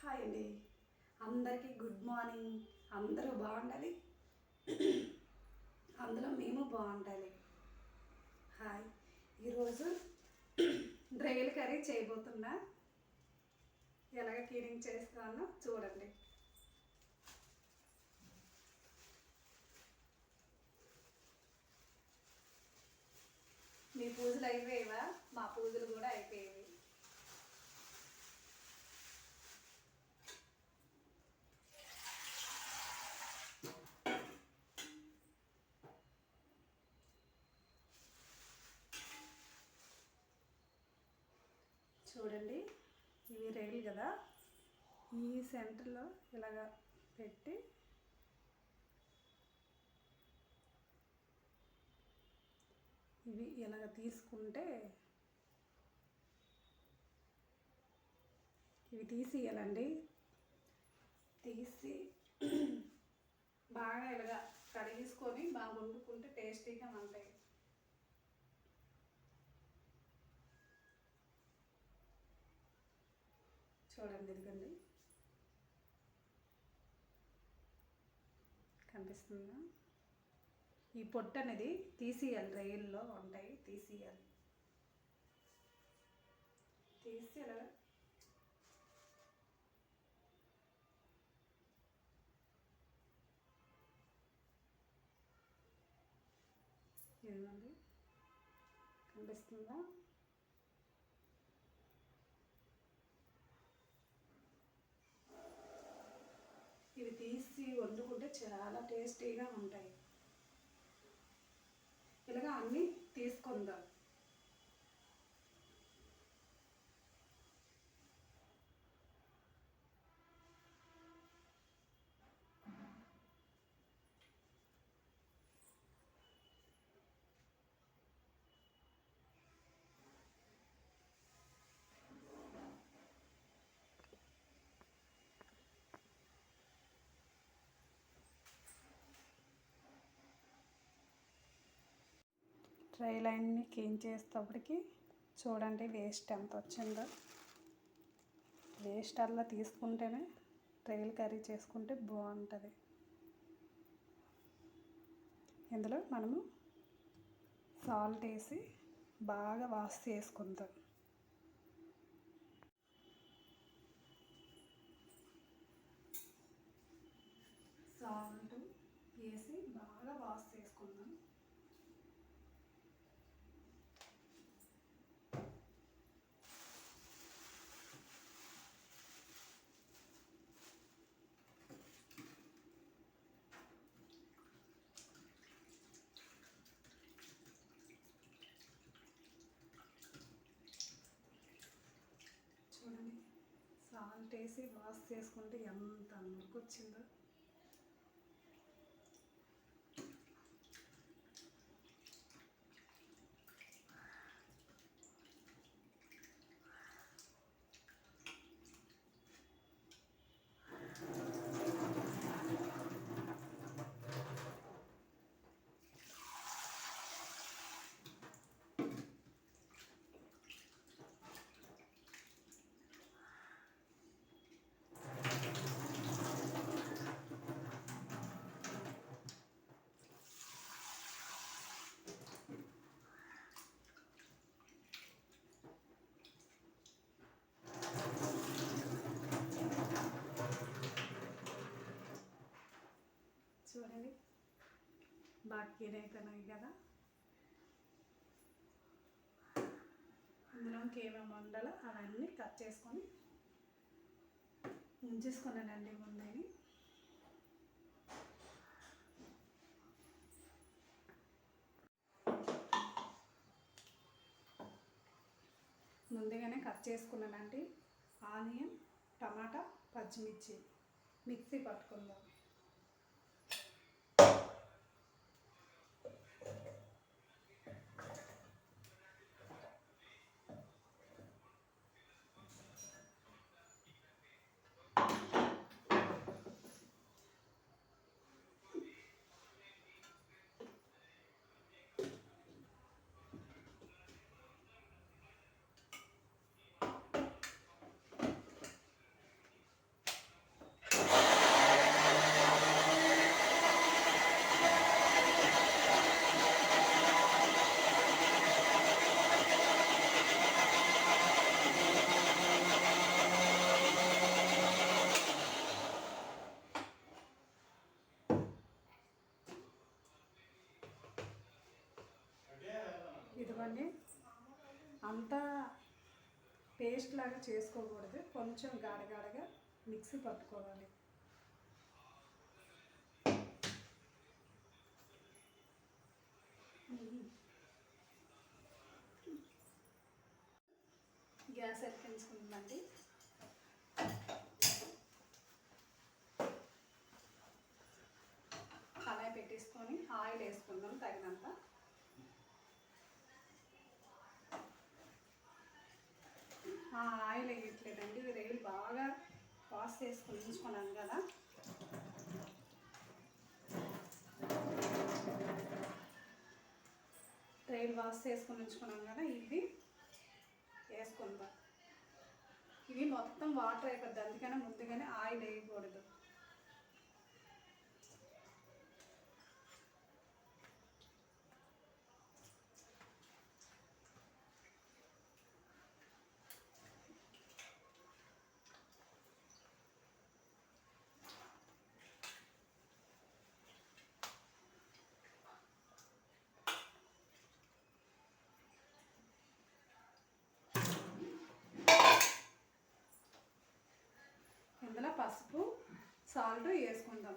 Hi అండి. అందరికీ good morning. అందరూ బాగుండాలి? అందులో మేము బాగుండాలి. హాయ్. ఈరోజు డ్రైల్ కర్రీ చేయబోతున్నా. ఎలాగ క్లీనింగ్ చేస్తానో చూడండి. మీ పూజలు అయిపోయేవా? మా పూజలు కూడా అయిపోయి చూడండి. ఇవి రైలు కదా. ఈ సెంటర్లో ఇలాగ పెట్టి ఇవి ఇలాగ తీసుకుంటే ఇవి తీసియాలండి. తీసి బాగా ఇలాగ కడిగేసుకొని బాగా వండుకుంటే టేస్టీగా ఉంటాయి. చూడండి ఇదిగండి కనిపిస్తుందా? ఈ పొట్టు అనేది తీసేయాలి రైల్లో ఉంటాయి తీసేయాలి తీసి అలా కనిపిస్తుందా ఇవి తీసి వండుకుంటే చాలా టేస్టీగా ఉంటాయి. ఇలాగా అన్నీ తీసుకుందాం. ట్రై లైన్ని క్లీన్ చేసేటప్పటికి చూడండి వేస్ట్ ఎంత వచ్చిందో. వేస్ట్ అలా తీసుకుంటేనే ట్రైల్ కర్రీ చేసుకుంటే బాగుంటుంది. ఇందులో మనము సాల్ట్ వేసి బాగా వాష్ చేసుకుందాం సాల్ట్ వేసి బాగా వాష్ చేసుకుందాం చూడండి సాల్ట్ వేసి వాష్ చేసుకుంటే ఎంత మురికి వచ్చిందో చూడండి బాగా క్లీన్ కదా? ఇందులో ఇంకేమేమి వండాలో అవన్నీ కట్ చేసుకొని ఉంచేసుకున్నానండి ముందని. ముందుగానే కట్ చేసుకున్నానండి. ఆనియన్ టమాటా పచ్చిమిర్చి మిక్సీ పట్టుకుందాం. పేస్ట్ లాగా చేసుకోకూడదు. కొంచెం గాడగాడగా మిక్సీ పట్టుకోవాలి. గ్యాస్ ఎక్కించుకుందండి కళాయి పెట్టేసుకొని ఆయిల్ వేసుకుందాం తగినంత. ఆ ఆయిల్ వేయట్లేదండి రైలు బాగా వాష్ చేసుకుని ఉంచుకున్నాను కదా. రైలు వాష్ చేసుకుని ఉంచుకున్నాం కదా ఇవి వేసుకుందాం. ఇవి మొత్తం వాటర్ అయిపోద్ది. అందుకనే ముందుగానే ఆయిల్ వేయకూడదు ఇందులో పసుపు సాల్ట్ వేసుకుందాం.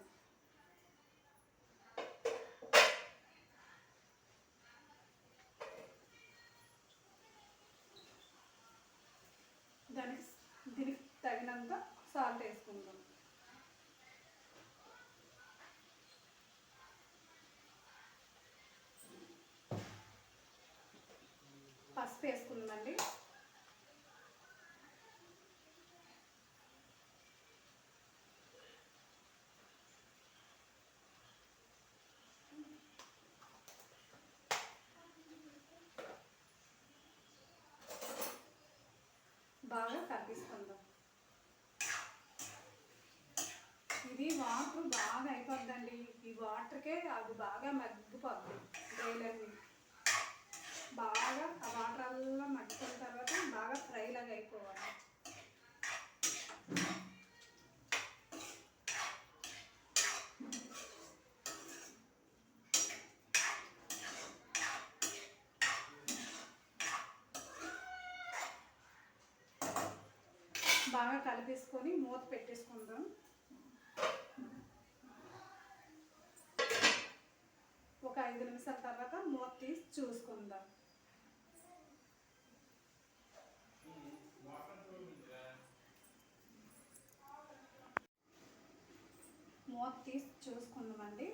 దానికి దీనికి తగినంత సాల్ట్ వేసుకుందాం. పసుపు వేసుకుందండి బాగా కలిపిస్తుందాం ఇది బాగా అయిపోద్దండి. ఈ వాటర్కే అది బాగా మగ్గిపోద్ది రైలన్నీ బాగా ఆ వాటర్ అల్లా మగ్గిపోయిన తర్వాత బాగా ఫ్రైలాగా అయిపోవాలి. బాగా కలిపేసుకొని మూత పెట్టేసుకుందాం. ఒక ఐదు నిమిషాల తర్వాత మూత తీసి చూసుకుందాం. మూత తీసి చూసుకుందామండి.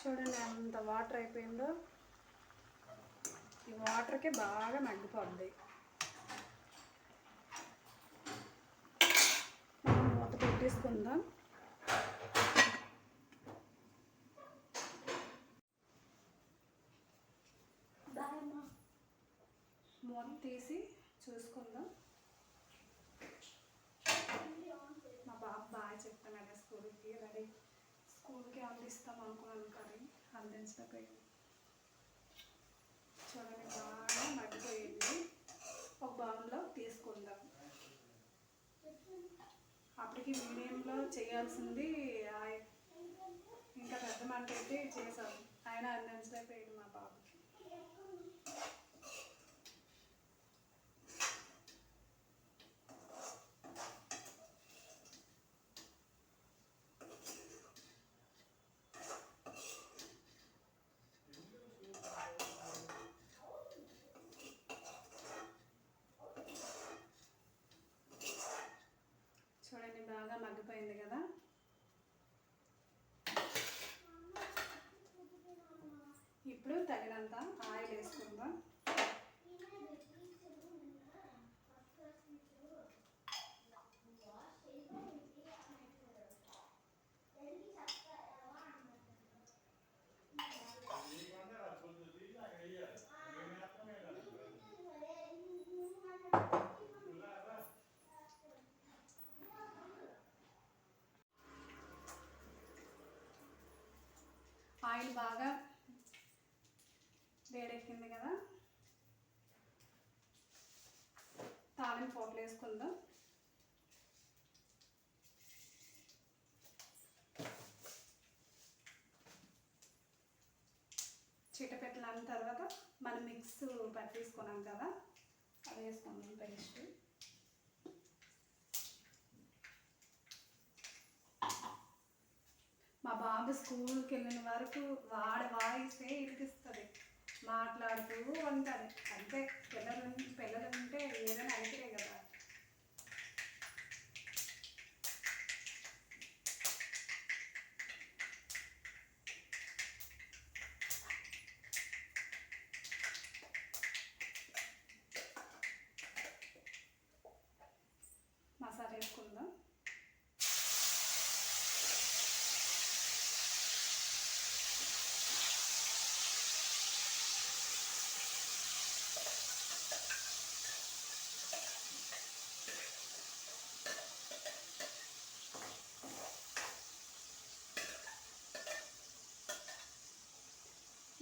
చూడండి అంత వాటర్ అయిపోయిందో. ఈ వాటర్కి బాగా మగ్గిపోద్ది మనం మూత పెట్టేసుకుందాం మూత తీసి చూసుకుందాం. మా బాబు బాగా చెప్తున్నాడు స్కూల్కి రెడీ స్కూల్కి అందిస్తాం అనుకున్నాను కానీ అందించకపోయింది చూడండి బాగా మగ్గిపోయింది. ఒక బౌల్లో తీసుకుందాం అప్పటికి మీడియంలో చేయాల్సింది ఇంకా పెద్ద మంట అయితే చేసాం ఆయన అందించలేకపోయింది మా బాబుకి చూడండి బాగా మగ్గిపోయింది కదా? ఆయిల్ బాగా వేడెక్కింది కదా. తాళం పోపులు వేసుకుందాం. చిటపెట్టలు అన్న తర్వాత మనం మిక్స్ పట్టేసుకున్నాం కదా. అది వేసుకుందాం పేస్ట్. బాబు స్కూల్కి వెళ్ళిన వరకు వాడి వాయిసే వినిపిస్తుంది మాట్లాడుతూ ఉంటుంది. అంతే. పిల్లలు పిల్లలు ఉంటే ఏదైనా అడిగిరే కదా మసాలా వేసుకుందాం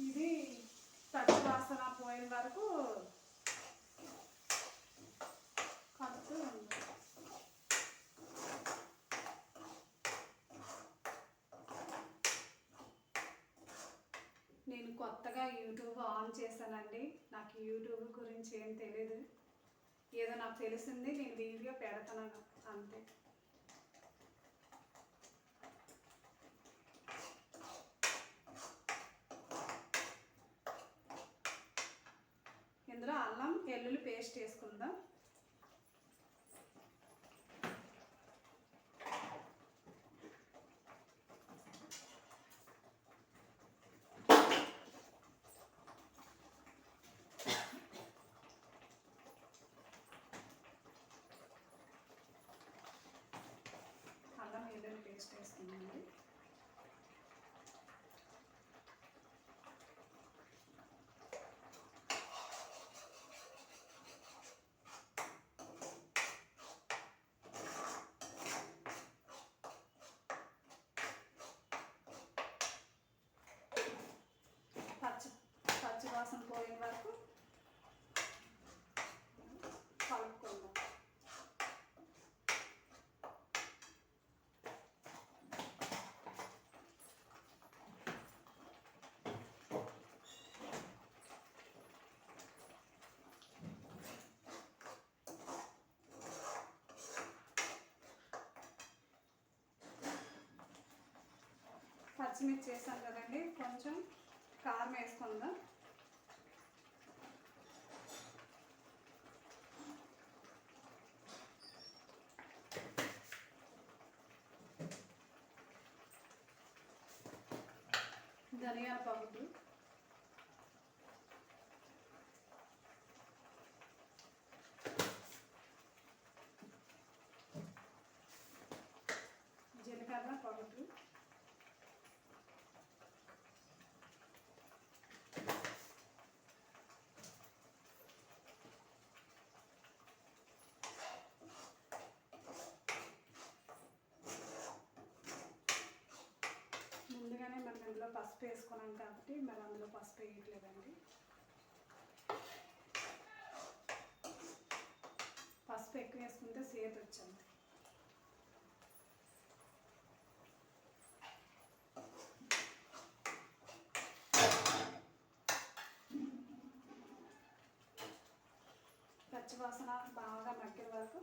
ఇది పచ్చి వాసన పోయిన వరకు కలుపుతూ ఉంది నేను కొత్తగా యూట్యూబ్ ఆన్ చేశానండి. నాకు యూట్యూబ్ గురించి ఏం తెలియదు ఏదో నాకు తెలిసింది నేను వీడియో పెడతాను అంతే. ఇందులో అల్లం వెల్లుల్లి పేస్ట్ వేసుకుందాం అల్లం వెల్లుల్లి పేస్ట్ పచ్చిమిర్చి వేసాను కదండి కొంచెం కారం వేసుకుందాం. ధనియాల పౌడర్ జీలకర్ర పౌడర్ ముందుగానే మనం ఇందులో పసుపు వేసుకున్నాం కాబట్టి మరి అందులో పసుపు వేయట్లేదండి. పసుపు ఎక్కువ వేసుకుంటే సేత వచ్చింది పచ్చివాసన బాగా మగ్గిన వరకు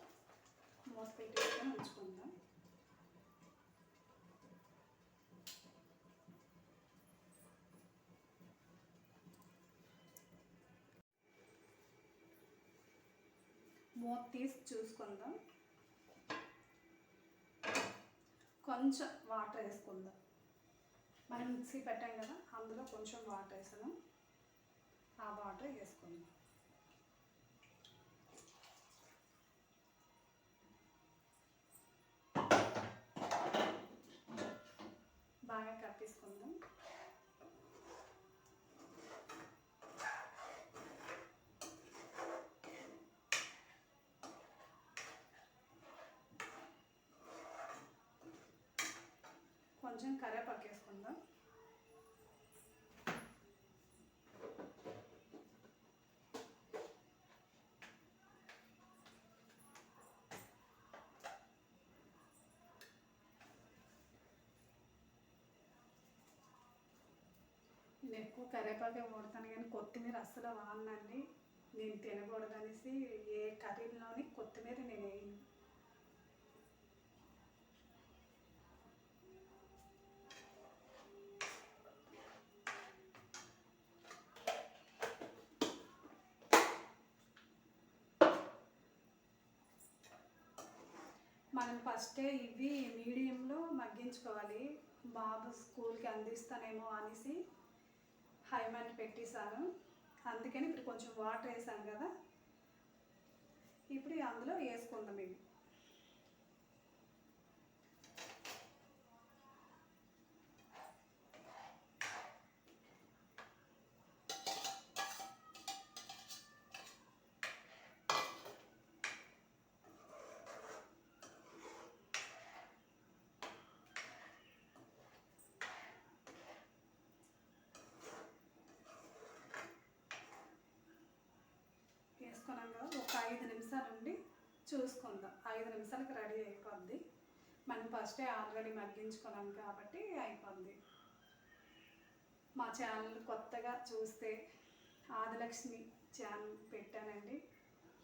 మూత పెట్టి ఉంచుకుందాం. మూత తీసి చూసుకుందాం. కొంచెం వాటర్ వేసుకుందాం. మనం మిక్సీ పెట్టాం కదా అందులో కొంచెం వాటర్ వేసాను. ఆ వాటర్ వేసుకుందాం బాగా కప్పేసుకుందాం కొంచెం కరివేపాకు వేసుకుందాం నేను ఎక్కువ కరేపాకే వాడతాను కానీ కొత్తిమీర అస్సలు వాడనండి. నేను తినకూడదనేసి ఏ కర్రీలోని కొత్తిమీర నేను వేయను. మనం ఫస్టే ఇవి మీడియంలో మగ్గించుకోవాలి. బాబు స్కూల్కి అందిస్తానేమో అనేసి హైమండ్ పెట్టేశాను అందుకని ఇప్పుడు కొంచెం వాటర్ వేసాను కదా. ఇప్పుడు అందులో వేసుకుందాం ఇవి. చేసుకున్నాం కదా ఒక ఐదు నిమిషాలు ఉండి చూసుకుందాం. ఐదు నిమిషాలకు రెడీ అయిపోద్ది. మనం ఫస్టే ఆల్రెడీ మగ్గించుకున్నాం కాబట్టి అయిపోద్ది. మా ఛానల్ కొత్తగా చూస్తే ఆదిలక్ష్మి ఛానల్ పెట్టానండి.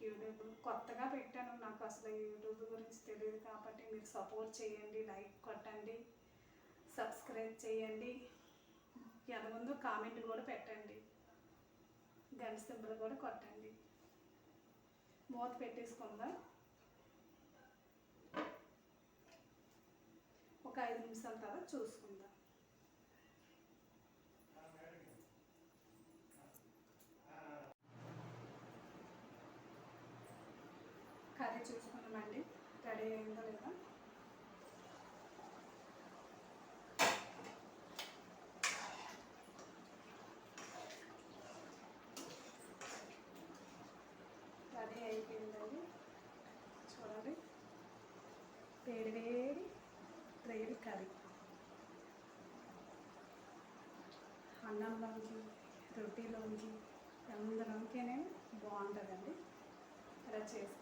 యూట్యూబ్ కొత్తగా పెట్టాను. నాకు అసలు యూట్యూబ్ గురించి తెలియదు కాబట్టి మీరు సపోర్ట్ చేయండి లైక్ కొట్టండి సబ్స్క్రైబ్ చేయండి. ఎంత ఉందో కామెంట్ కూడా పెట్టండి. గంట సింబల్ కూడా కొట్టండి. మూత పెట్టేసుకుందాం. ఒక ఐదు నిమిషాల తర్వాత చూసుకుందాం కర్రీ చూసుకున్నామండి రెడీ అయిందో లేదా రెడీ అయిపోయిందండి చూడండి వేడి వేడి వేడి కర్రీ అన్నంలోంచి రొట్టెలోంచి అందులోకినే బాగుంటుందండి. అలా చేసి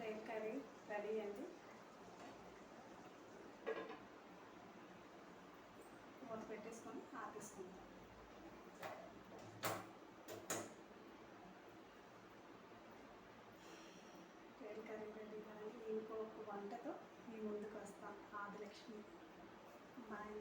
రైల్ కర్రీ రెడీ అండి మూత పెట్టేసుకొని ఆపేసుకుంటాం రైల్ కర్రీ రెడ్డి కానీ ఇంకొక వంటతో మీ ముందుకు వస్తాం ఆదిలక్ష్మి బాయ్